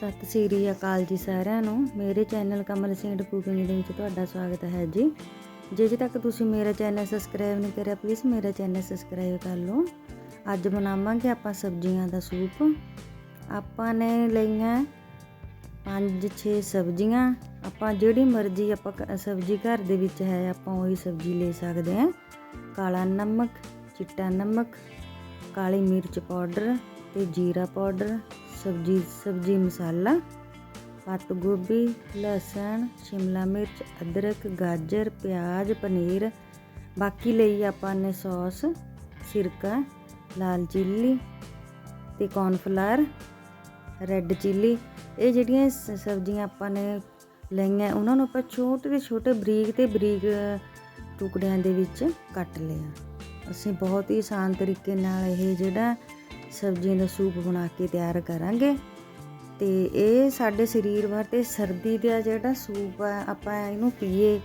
ਸਤਿ ਸ੍ਰੀ ਅਕਾਲ ਜੀ ਸਾਰਿਆਂ ਨੂੰ। ਮੇਰੇ ਚੈਨਲ ਕਮਲ ਸਿੰਘ ਕੁਕਿੰਗ ਦੇ ਵਿੱਚ ਤੁਹਾਡਾ ਸਵਾਗਤ ਹੈ ਜੀ। ਜੇ ਜੇ ਤੱਕ ਤੁਸੀਂ ਮੇਰਾ ਚੈਨਲ ਸਬਸਕ੍ਰਾਈਬ ਨਹੀਂ ਕਰਿਆ ਪਲੀਜ਼ ਮੇਰਾ ਚੈਨਲ ਸਬਸਕ੍ਰਾਈਬ ਕਰ ਲਓ। ਅੱਜ ਬਣਾਵਾਂਗੇ ਆਪਾਂ ਸਬਜ਼ੀਆਂ ਦਾ ਸੂਪ। ਆਪਾਂ ਨੇ ਲਈਆਂ 5-6 ਸਬਜ਼ੀਆਂ। ਆਪਾਂ ਜਿਹੜੀ ਮਰਜ਼ੀ ਆਪਾਂ ਕ- ਸਬਜ਼ੀ ਘਰ ਦੇ ਵਿੱਚ ਹੈ, ਆਪਾਂ ਉਹੀ ਸਬਜ਼ੀ ਲੈ ਸਕਦੇ ਹਾਂ। ਕਾਲਾ ਨਮਕ, ਚਿੱਟਾ ਨਮਕ, ਕਾਲੀ ਮਿਰਚ ਪਾਊਡਰ ਤੇ ਜੀਰਾ ਪਾਊਡਰ। ਸਬਜੀ ਸਬਜੀ ਮਸਾਲਾ, ਪੱਤ ਗੋਭੀ, ਲਸਣ, ਸ਼ਿਮਲਾ ਮਿਰਚ, ਅਦਰਕ, ਗਾਜਰ, ਪਿਆਜ਼, ਪਨੀਰ। ਬਾਕੀ ਲਈ ਆਪਾਂ ਨੇ ਸੌਸ, ਸਿਰਕਾ, ਲਾਲ ਚਿੱਲੀ ਤੇ ਕੌਰਨਫਲਾਰ ਰੈੱਡ ਚਿੱਲੀ ਇਹ ਜਿਹੜੀਆਂ ਸ- ਸਬਜ਼ੀਆਂ ਆਪਾਂ ਨੇ ਲਈਆਂ, ਉਹਨਾਂ ਨੂੰ ਆਪਾਂ ਛੋਟੇ ਤੇ ਛੋਟੇ ਬਰੀਕ ਤੇ ਬਰੀਕ ਟੁਕੜਿਆਂ ਦੇ ਵਿੱਚ ਕੱਟ ਲਿਆ। ਅਸੀਂ ਬਹੁਤ ਹੀ ਆਸਾਨ ਤਰੀਕੇ ਨਾਲ ਇਹ ਜਿਹੜਾ ਸਬਜ਼ੀਆਂ ਦਾ ਸੂਪ ਬਣਾ ਕੇ ਤਿਆਰ ਕਰਾਂਗੇ। ਤੇ ਇਹ ਸਾਡੇ ਸਰੀਰ ਵਾਸਤੇ ਸਰਦੀ ਦਾ ਜਿਹੜਾ ਸੂਪ ਆ, ਆਪਾਂ ਇਹਨੂੰ ਪੀਏ।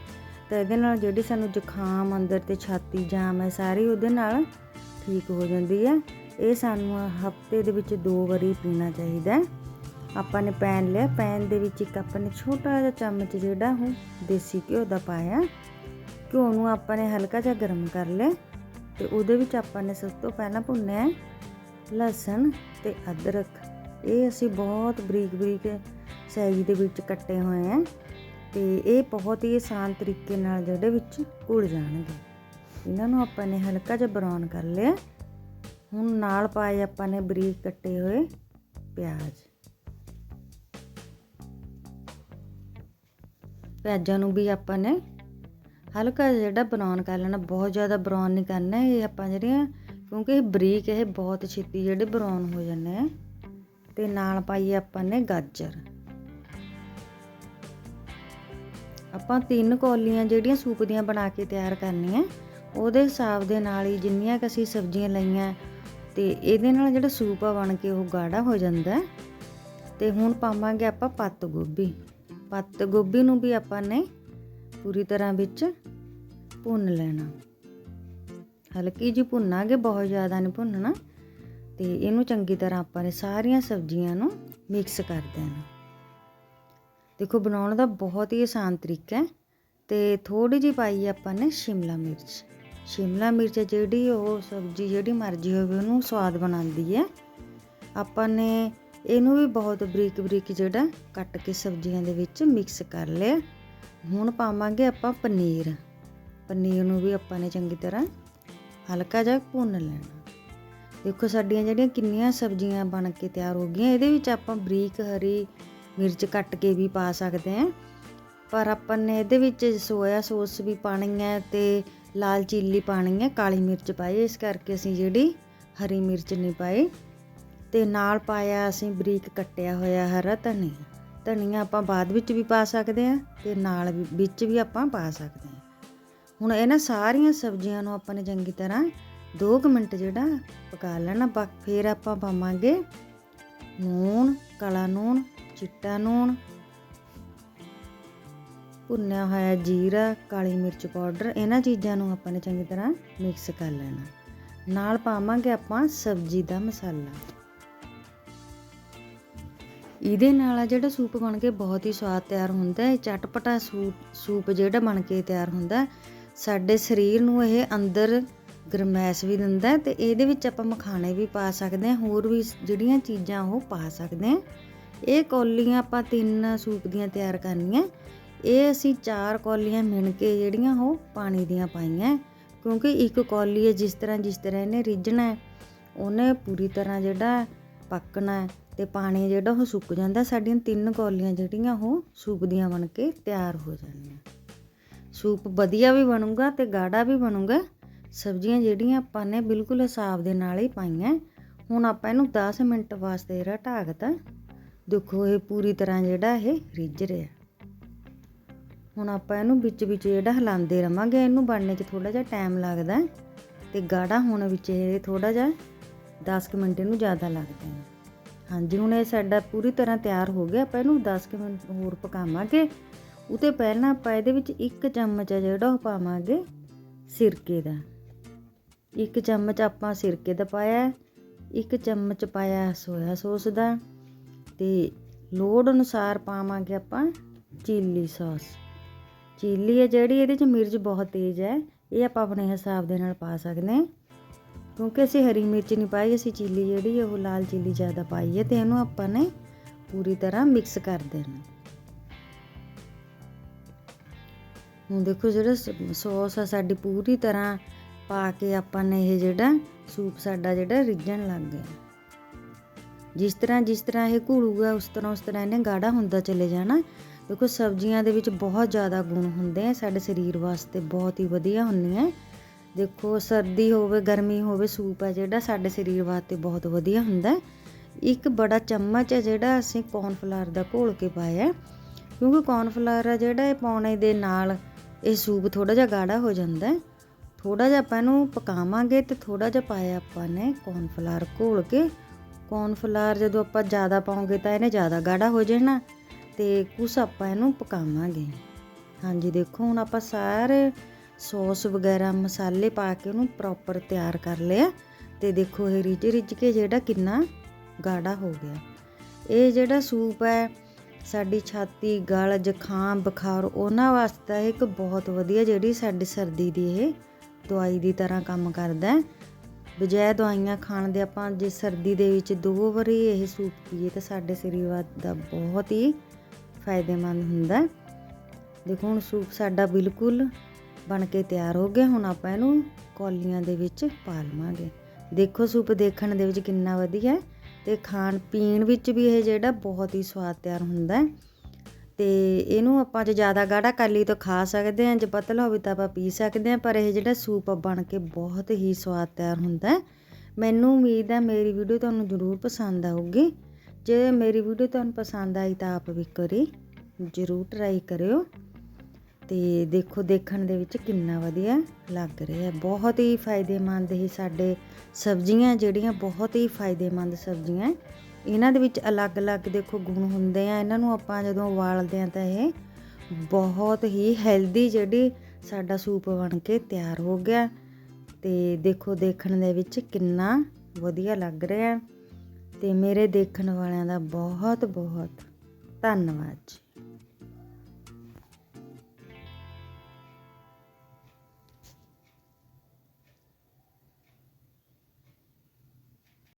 ਤਾਂ ਇਹਦੇ ਨਾਲ ਜਿਹੜੀ ਸਾਨੂੰ ਜ਼ੁਕਾਮ ਅੰਦਰ ਤੇ ਛਾਤੀ ਜਾਮ ਹੈ ਸਾਰੀ ਉਹਦੇ ਨਾਲ ਠੀਕ ਹੋ ਜਾਂਦੀ ਹੈ ਇਹ ਸਾਨੂੰ ਹਫ਼ਤੇ ਦੇ ਵਿੱਚ ਦੋ ਵਾਰੀ ਪੀਣਾ ਚਾਹੀਦਾ ਹੈ। ਆਪਾਂ ਨੇ ਪੈਨ ਲਿਆ, ਪੈਨ ਦੇ ਵਿੱਚ ਇੱਕ ਆਪਾਂ ਨੇ ਛੋਟਾ ਜਿਹਾ ਚਮਚ ਜਿਹੜਾ ਉਹ ਦੇਸੀ ਘਿਓ ਦਾ ਪਾਇਆ। ਘਿਓ ਨੂੰ ਆਪਾਂ ਨੇ ਹਲਕਾ ਜਿਹਾ ਗਰਮ ਕਰ ਲਿਆ। ਤੇ ਉਹਦੇ ਵਿੱਚ ਆਪਾਂ ਨੇ ਸਭ ਤੋਂ ਪਹਿਲਾਂ ਭੁੰਨਿਆ। ਲਸਣ ਤੇ ਅਦਰਕ। ਇਹ ਅਸੀਂ ਬਹੁਤ ਬਰੀਕ ਬਰੀਕ ਸਾਈਜ਼ ਦੇ ਵਿੱਚ ਕੱਟੇ ਹੋਏ ਆ ਤੇ ਇਹ ਬਹੁਤ ਹੀ ਆਸਾਨ ਤਰੀਕੇ ਨਾਲ ਜਿਹੜੇ ਵਿੱਚ ਘੁਲ ਜਾਣਗੇ। ਇਹਨਾਂ ਨੂੰ ਆਪਾਂ ਨੇ ਹਲਕਾ ਜਿਹਾ ਬਰਾਊਨ ਕਰ ਲਿਆ। ਹੁਣ ਨਾਲ ਪਾਏ ਆਪਾਂ ਨੇ ਬਰੀਕ ਕੱਟੇ ਹੋਏ ਪਿਆਜ਼। ਪਿਆਜ਼ਾਂ ਨੂੰ ਵੀ ਆਪਾਂ ਨੇ ਹਲਕਾ ਜਿਹੜਾ ਬਰਾਊਨ ਕਰ ਲੈਣਾ, ਬਹੁਤ ਜ਼ਿਆਦਾ ਬਰਾਊਨ ਨਹੀਂ ਕਰਨਾ। ਇਹ ਆਪਾਂ ਜਿਹੜੀਆਂ ਕਿਉਂਕਿ ਇਹ ਬਰੀਕ, ਇਹ ਬਹੁਤ ਛੇਤੀ ਜਿਹੜੇ ਬਰਾਊਨ ਹੋ ਜਾਂਦੇ ਆ। ਤੇ ਨਾਲ ਪਾਈਏ ਆਪਾਂ ਨੇ ਗਾਜਰ। ਆਪਾਂ ਤਿੰਨ ਕੌਲੀਆਂ ਜਿਹੜੀਆਂ ਸੂਪ ਦੀਆਂ ਬਣਾ ਕੇ ਤਿਆਰ ਕਰਨੀਆਂ, ਉਹਦੇ ਹਿਸਾਬ ਦੇ ਨਾਲ ਹੀ ਜਿੰਨੀਆਂ ਕਿ ਅਸੀਂ ਸਬਜ਼ੀਆਂ ਲਈਆਂ, ਤੇ ਇਹਦੇ ਨਾਲ ਜਿਹੜਾ ਸੂਪ ਆ ਬਣ ਕੇ ਉਹ ਗਾੜਾ ਹੋ ਜਾਂਦਾ ਹੈ। ਤੇ ਹੁਣ ਪਾਵਾਂਗੇ ਆਪਾਂ ਪੱਤ ਗੋਭੀ। ਪੱਤ ਗੋਭੀ ਨੂੰ ਵੀ ਆਪਾਂ ਨੇ ਪੂਰੀ ਤਰ੍ਹਾਂ ਵਿੱਚ ਭੁੰਨ ਲੈਣਾ। ਹਲਕੀ ਜਿਹੀ ਭੁੰਨਾਂਗੇ, ਬਹੁਤ ਜ਼ਿਆਦਾ ਨਹੀਂ ਭੁੰਨਣਾ। ਤੇ ਇਹਨੂੰ ਚੰਗੀ ਤਰ੍ਹਾਂ ਆਪਾਂ ਨੇ ਸਾਰੀਆਂ ਸਬਜ਼ੀਆਂ ਨੂੰ ਮਿਕਸ ਕਰ ਦੇਣਾ। ਦੇਖੋ, ਬਣਾਉਣ ਦਾ ਬਹੁਤ ਹੀ ਆਸਾਨ ਤਰੀਕਾ ਹੈ। ਤੇ ਥੋੜੀ ਜਿਹੀ ਪਾਈ ਆਪਾਂ ਨੇ ਸ਼ਿਮਲਾ ਮਿਰਚ। ਸ਼ਿਮਲਾ ਮਿਰਚ ਜਿਹੜੀ ਉਹ ਸਬਜ਼ੀ ਜਿਹੜੀ ਮਰਜ਼ੀ ਹੋਵੇ, ਉਹਨੂੰ ਸਵਾਦ ਬਣਾਉਂਦੀ ਹੈ। ਆਪਾਂ ਨੇ ਇਹਨੂੰ ਵੀ ਬਹੁਤ ਬਰੀਕ ਬਰੀਕ ਜਿਹੜਾ ਕੱਟ ਕੇ ਸਬਜ਼ੀਆਂ ਦੇ ਵਿੱਚ ਮਿਕਸ ਕਰ ਲਿਆ। ਹੁਣ ਪਾਵਾਂਗੇ ਆਪਾਂ ਪਨੀਰ। ਪਨੀਰ ਨੂੰ ਵੀ ਆਪਾਂ ਨੇ ਚੰਗੀ ਤਰ੍ਹਾਂ ਹਲਕਾ ਜਿਹਾ ਭੁੰਨ ਲੈਣਾ। ਦੇਖੋ ਸਾਡੀਆਂ ਜਿਹੜੀਆਂ ਕਿੰਨੀਆਂ ਸਬਜ਼ੀਆਂ ਬਣ ਕੇ ਤਿਆਰ ਹੋ ਗਈਆਂ, ਇਹਦੇ ਵਿੱਚ ਆਪਾਂ ਬਰੀਕ ਹਰੀ ਮਿਰਚ ਕੱਟ ਕੇ ਵੀ ਪਾ ਸਕਦੇ ਹਾਂ। ਪਰ ਆਪਾਂ ਨੇ ਇਹਦੇ ਵਿੱਚ ਸੋਇਆ ਸੌਸ ਵੀ ਪਾਣੀ ਹੈ ਤੇ ਲਾਲ ਚੀਲੀ ਪਾਣੀ ਹੈ, ਕਾਲੀ ਮਿਰਚ ਪਾਈ ਇਸ ਕਰਕੇ ਅਸੀਂ ਜਿਹੜੀ ਹਰੀ ਮਿਰਚ ਨਹੀਂ ਪਾਈ। ਤੇ ਨਾਲ ਪਾਇਆ ਅਸੀਂ ਬਰੀਕ ਕੱਟਿਆ ਹੋਇਆ ਹਰਾ ਧਨੀਆ। ਧਨੀਆ ਆਪਾਂ ਬਾਅਦ ਵਿੱਚ ਵੀ ਪਾ ਸਕਦੇ ਹਾਂ ਤੇ ਨਾਲ ਵੀ ਵਿੱਚ ਵੀ ਆਪਾਂ ਪਾ ਸਕਦੇ ਹਾਂ। ਹੁਣ ਇਹਨਾਂ ਸਾਰੀਆਂ ਸਬਜ਼ੀਆਂ ਨੂੰ ਆਪਾਂ ਨੇ ਚੰਗੀ ਤਰ੍ਹਾਂ 2 ਮਿੰਟ ਜਿਹੜਾ ਪਕਾ ਲੈਣਾ ਬਾ ਫਿਰ ਆਪਾਂ ਪਾਵਾਂਗੇ ਨੂਣ ਕਾਲਾ ਨੂਣ ਚਿੱਟਾ ਨੂਣ ਭੁੰਨਿਆ ਹੋਇਆ ਜੀਰਾ ਕਾਲੀ ਮਿਰਚ ਪਾਊਡਰ ਇਹਨਾਂ ਚੀਜ਼ਾਂ ਨੂੰ ਆਪਾਂ ਨੇ ਚੰਗੀ ਤਰ੍ਹਾਂ ਮਿਕਸ ਕਰ ਲੈਣਾ। ਨਾਲ ਪਾਵਾਂਗੇ ਆਪਾਂ ਸਬਜ਼ੀ ਦਾ ਮਸਾਲਾ। ਇਹਦੇ ਨਾਲ ਆ ਜਿਹੜਾ ਸੂਪ ਬਣ ਕੇ ਬਹੁਤ ਹੀ ਸਵਾਦ ਤਿਆਰ ਹੁੰਦਾ ਹੈ ਚਟਪਟਾ ਸੂਪ ਸੂਪ ਜਿਹੜਾ ਬਣ ਕੇ ਤਿਆਰ ਹੁੰਦਾ ਹੈ, ਸਾਡੇ ਸਰੀਰ ਨੂੰ ਇਹ ਅੰਦਰ ਗਰਮੈਸ਼ ਵੀ ਦਿੰਦਾ ਹੈ ਤੇ ਇਹਦੇ ਵਿੱਚ ਆਪਾਂ ਮਖਾਣੇ ਵੀ ਪਾ ਸਕਦੇ ਹਾਂ, ਹੋਰ ਵੀ ਜਿਹੜੀਆਂ ਚੀਜ਼ਾਂ ਉਹ ਪਾ ਸਕਦੇ ਹਾਂ। ਇਹ ਕੌਲੀਆਂ ਆਪਾਂ ਤਿੰਨ ਸੂਪ ਦੀਆਂ ਤਿਆਰ ਕਰਨੀਆਂ। ਇਹ ਅਸੀਂ ਚਾਰ ਕੌਲੀਆਂ ਮਿਣ ਕੇ ਜਿਹੜੀਆਂ ਉਹ ਪਾਣੀ ਦੀਆਂ ਪਾਈਆਂ ਕਿਉਂਕਿ ਇੱਕ ਕੌਲੀ ਹੈ ਜਿਸ ਤਰ੍ਹਾਂ ਜਿਸ ਤਰ੍ਹਾਂ ਇਹਨੇ ਰਿੱਝਣਾ ਉਹਨੇ ਪੂਰੀ ਤਰ੍ਹਾਂ ਜਿਹੜਾ ਪੱਕਣਾ ਹੈ ਤੇ ਪਾਣੀ ਜਿਹੜਾ ਉਹ ਸੁੱਕ ਜਾਂਦਾ, ਸਾਡੀਆਂ ਤਿੰਨ ਕੌਲੀਆਂ ਜਿਹੜੀਆਂ ਉਹ ਸੂਪ ਦੀਆਂ ਬਣ ਕੇ ਤਿਆਰ ਹੋ ਜਾਂਦੀਆਂ। ਸੂਪ ਵਧੀਆ ਵੀ ਬਣੂਗਾ ਤੇ ਗਾੜਾ ਵੀ ਬਣੂਗਾ। ਸਬਜ਼ੀਆਂ ਜਿਹੜੀਆਂ ਆਪਾਂ ਨੇ ਬਿਲਕੁਲ ਹਿਸਾਬ ਦੇ ਨਾਲ ਹੀ ਪਾਈਆਂ। ਹੁਣ ਆਪਾਂ ਇਹਨੂੰ 10 ਮਿੰਟ ਵਾਸਤੇ ਜਿਹੜਾ ਢਾਕਤਾ ਦੇਖੋ ਇਹ ਪੂਰੀ ਤਰ੍ਹਾਂ ਜਿਹੜਾ ਇਹ ਰਿੱਝ ਰਿਹਾ। ਹੁਣ ਆਪਾਂ ਇਹਨੂੰ ਵਿੱਚ ਵਿੱਚ ਜਿਹੜਾ ਹਿਲਾਉਂਦੇ ਰਵਾਂਗੇ, ਇਹਨੂੰ ਬਣਨੇ 'ਚ ਥੋੜਾ ਜਿਹਾ ਟਾਈਮ ਲੱਗਦਾ ਹੈ ਤੇ ਗਾੜਾ ਹੋਣ ਵਿੱਚ ਇਹ ਥੋੜਾ ਜਿਹਾ 10 ਕੁ ਮਿੰਟ ਇਹਨੂੰ ਜ਼ਿਆਦਾ ਲੱਗਦੇ ਨੇ ਹਾਂਜੀ, ਹੁਣ ਇਹ ਸਾਡਾ ਪੂਰੀ ਤਰ੍ਹਾਂ ਤਿਆਰ ਹੋ ਗਿਆ। ਆਪਾਂ ਇਹਨੂੰ 10 ਕੁ ਮਿੰਟ ਹੋਰ ਪਕਾਵਾਂਗੇ। ਉਹ ਉਤੇ ਪਹਿਲਾਂ ਆਪਾਂ ਇਹਦੇ ਵਿੱਚ ਇੱਕ ਚਮਚ ਆ ਜਿਹੜਾ ਉਹ ਪਾਵਾਂਗੇ ਸਿਰਕੇ ਦਾ। ਇੱਕ ਚਮਚ ਆਪਾਂ ਸਿਰਕੇ ਦਾ ਪਾਇਆ, ਇੱਕ ਚਮਚ ਪਾਇਆ ਸੋਇਆ ਸੌਸ ਦਾ ਤੇ ਲੋੜ ਅਨੁਸਾਰ ਪਾਵਾਂਗੇ ਆਪਾਂ ਚੀਲੀ ਸੌਸ। ਚੀਲੀ ਹੈ ਜਿਹੜੀ ਇਹਦੇ ਚ ਮਿਰਚ ਬਹੁਤ ਤੇਜ਼ ਹੈ ਇਹ ਆਪਾਂ ਆਪਣੇ ਹਿਸਾਬ ਦੇ ਨਾਲ ਪਾ ਸਕਦੇ ਹਾਂ। ਕਿਉਂਕਿ ਅਸੀਂ ਹਰੀ ਮਿਰਚ ਨਹੀਂ ਪਾਈ, ਅਸੀਂ ਚੀਲੀ ਜਿਹੜੀ ਉਹ ਲਾਲ ਚਿੱਲੀ ਜ਼ਿਆਦਾ ਪਾਈ ਹੈ ਤੇ ਇਹਨੂੰ ਆਪਾਂ ਨੇ ਪੂਰੀ ਤਰ੍ਹਾਂ ਮਿਕਸ ਕਰ ਦੇਣਾ। ਹੁਣ ਦੇਖੋ ਜਿਹੜਾ ਸੌਸ ਆ ਸਾਡੀ ਪੂਰੀ ਤਰ੍ਹਾਂ ਪਾ ਕੇ ਆਪਾਂ ਨੇ ਇਹ ਜਿਹੜਾ ਸੂਪ ਸਾਡਾ ਜਿਹੜਾ ਰਿੱਝਣ ਲੱਗ ਗਿਆ। ਜਿਸ ਤਰ੍ਹਾਂ ਜਿਸ ਤਰ੍ਹਾਂ ਇਹ ਘੁਲੂਗਾ, ਉਸ ਤਰ੍ਹਾਂ ਉਸ ਤਰ੍ਹਾਂ ਇਹਨੇ ਗਾੜਾ ਹੁੰਦਾ ਚਲੇ ਜਾਣਾ। ਦੇਖੋ ਸਬਜ਼ੀਆਂ ਦੇ ਵਿੱਚ ਬਹੁਤ ਜ਼ਿਆਦਾ ਗੁਣ ਹੁੰਦੇ ਆ, ਸਾਡੇ ਸਰੀਰ ਵਾਸਤੇ ਬਹੁਤ ਹੀ ਵਧੀਆ ਹੁੰਦੀਆਂ ਦੇਖੋ ਸਰਦੀ ਹੋਵੇ, ਗਰਮੀ ਹੋਵੇ, ਸੂਪ ਹੈ ਜਿਹੜਾ ਸਾਡੇ ਸਰੀਰ ਵਾਸਤੇ ਬਹੁਤ ਵਧੀਆ ਹੁੰਦਾ। ਇੱਕ ਬੜਾ ਚਮਚ ਹੈ ਜਿਹੜਾ ਅਸੀਂ ਕੌਰਨਫਲਾਵਰ ਦਾ ਘੋਲ ਕੇ ਪਾਇਆ। ਕਿਉਂਕਿ ਕੌਰਨਫਲਾਵਰ ਆ ਜਿਹੜਾ ਇਹ ਪਾਉਣੇ ਦੇ ਨਾਲ ਇਹ ਸੂਪ ਥੋੜਾ ਜਿਹਾ ਗਾੜਾ ਹੋ ਜਾਂਦਾ ਹੈ। ਥੋੜਾ ਜਿਹਾ ਆਪਾਂ ਇਹਨੂੰ ਪਕਾਵਾਂਗੇ ਤੇ ਥੋੜਾ ਜਿਹਾ ਪਾਇਆ ਆਪਾਂ ਨੇ ਕੌਰਨਫਲਾਵਰ ਘੋਲ ਕੇ। ਕੌਰਨਫਲਾਵਰ ਜਦੋਂ ਆਪਾਂ ਜ਼ਿਆਦਾ ਪਾਉਂਗੇ ਤਾਂ ਇਹਨੇ ਜ਼ਿਆਦਾ ਗਾੜਾ ਹੋ ਜਾਣਾ ਤੇ ਕੁਛ ਆਪਾਂ ਇਹਨੂੰ ਪਕਾਵਾਂਗੇ। ਹਾਂਜੀ, ਦੇਖੋ ਹੁਣ ਆਪਾਂ ਸਾਰੇ ਸੌਸ ਵਗੈਰਾ ਮਸਾਲੇ ਪਾ ਕੇ ਉਹਨੂੰ ਪ੍ਰੋਪਰ ਤਿਆਰ ਕਰ ਲਿਆ ਤੇ ਦੇਖੋ ਇਹ ਰਿੱਝ ਰਿੱਝ ਕੇ ਜਿਹੜਾ ਕਿੰਨਾ ਗਾੜਾ ਹੋ ਗਿਆ। ਇਹ ਜਿਹੜਾ ਸੂਪ ਹੈ ਸਾਡੀ ਛਾਤੀ, ਗਲ, ਜ਼ੁਕਾਮ, ਬੁਖਾਰ, ਉਹਨਾਂ ਵਾਸਤੇ ਇੱਕ ਬਹੁਤ ਵਧੀਆ ਜਿਹੜੀ ਸਾਡੀ ਸਰਦੀ ਦੀ ਇਹ ਦਵਾਈ ਦੀ ਤਰ੍ਹਾਂ ਕੰਮ ਕਰਦਾ ਹੈ। ਬਜਾਏ ਦਵਾਈਆਂ ਖਾਣ ਦੇ ਆਪਾਂ ਜੇ ਸਰਦੀ ਦੇ ਵਿੱਚ ਦੋ ਵਾਰੀ ਇਹ ਸੂਪ ਪੀਏ ਤਾਂ ਸਾਡੇ ਸਰੀਰ ਦਾ ਬਹੁਤ ਹੀ ਫਾਇਦੇਮੰਦ ਹੁੰਦਾ ਹੈ। ਦੇਖੋ ਹੁਣ ਸੂਪ ਸਾਡਾ ਬਿਲਕੁਲ ਬਣ ਕੇ ਤਿਆਰ ਹੋ ਗਿਆ, ਹੁਣ ਆਪਾਂ ਇਹਨੂੰ ਕੌਲੀਆਂ ਦੇ ਵਿੱਚ ਪਾ ਲਵਾਂਗੇ। ਦੇਖੋ ਸੂਪ ਦੇਖਣ ਦੇ ਵਿੱਚ ਕਿੰਨਾ ਵਧੀਆ ਹੈ। ਤੇ ਖਾਣ ਪੀਣ ਵਿੱਚ ਵੀ ਇਹ ਜਿਹੜਾ ਬਹੁਤ ਹੀ ਸਵਾਦ ਤਿਆਰ ਹੁੰਦਾ ਹੈ। ਤੇ ਇਹਨੂੰ ਆਪਾਂ ਜੇ ਜ਼ਿਆਦਾ ਗਾੜਾ ਕਰ ਲਈ ਤਾਂ ਖਾ ਸਕਦੇ ਹਾਂ, ਜੇ ਪਤਲਾ ਹੋਵੇ ਤਾਂ ਆਪਾਂ ਪੀ ਸਕਦੇ ਹਾਂ, ਪਰ ਇਹ ਜਿਹੜਾ ਸੂਪ ਬਣ ਕੇ ਬਹੁਤ ਹੀ ਸਵਾਦ ਤਿਆਰ ਹੁੰਦਾ ਹੈ। ਮੈਨੂੰ ਉਮੀਦ ਹੈ ਮੇਰੀ ਵੀਡੀਓ ਤੁਹਾਨੂੰ ਜ਼ਰੂਰ ਪਸੰਦ ਆਊਗੀ। ਜੇ ਮੇਰੀ ਵੀਡੀਓ ਤੁਹਾਨੂੰ ਪਸੰਦ ਆਈ ਤਾਂ ਆਪ ਵੀ ਕਰੀ, ਜ਼ਰੂਰ ਟਰਾਈ ਕਰਿਓ। ਤੇ ਦੇਖੋ, ਦੇਖਣ ਦੇ ਵਿੱਚ ਕਿੰਨਾ ਵਧੀਆ ਲੱਗ ਰਿਹਾ ਹੈ। ਬਹੁਤ ਹੀ ਫਾਇਦੇਮੰਦ ਹੀ ਸਾਡੇ ਸਬਜ਼ੀਆਂ ਜਿਹੜੀਆਂ, ਬਹੁਤ ਹੀ ਫਾਇਦੇਮੰਦ ਸਬਜ਼ੀਆਂ। ਇਹਨਾਂ ਦੇ ਵਿੱਚ ਅਲੱਗ-ਅਲੱਗ ਦੇਖੋ ਗੁਣ ਹੁੰਦੇ ਆ। ਇਹਨਾਂ ਨੂੰ ਆਪਾਂ ਜਦੋਂ ਉਬਾਲਦੇ ਆ ਤਾਂ ਇਹ ਬਹੁਤ ਹੀ ਹੈਲਦੀ ਜਿਹੜੀ ਸਾਡਾ ਸੂਪ ਬਣ ਕੇ ਤਿਆਰ ਹੋ ਗਿਆ। ਤੇ ਦੇਖੋ, ਦੇਖਣ ਦੇ ਵਿੱਚ ਕਿੰਨਾ ਵਧੀਆ ਲੱਗ ਰਿਹਾ ਤੇ ਮੇਰੇ ਦੇਖਣ ਵਾਲਿਆਂ ਦਾ ਬਹੁਤ ਬਹੁਤ ਧੰਨਵਾਦ ਜੀ।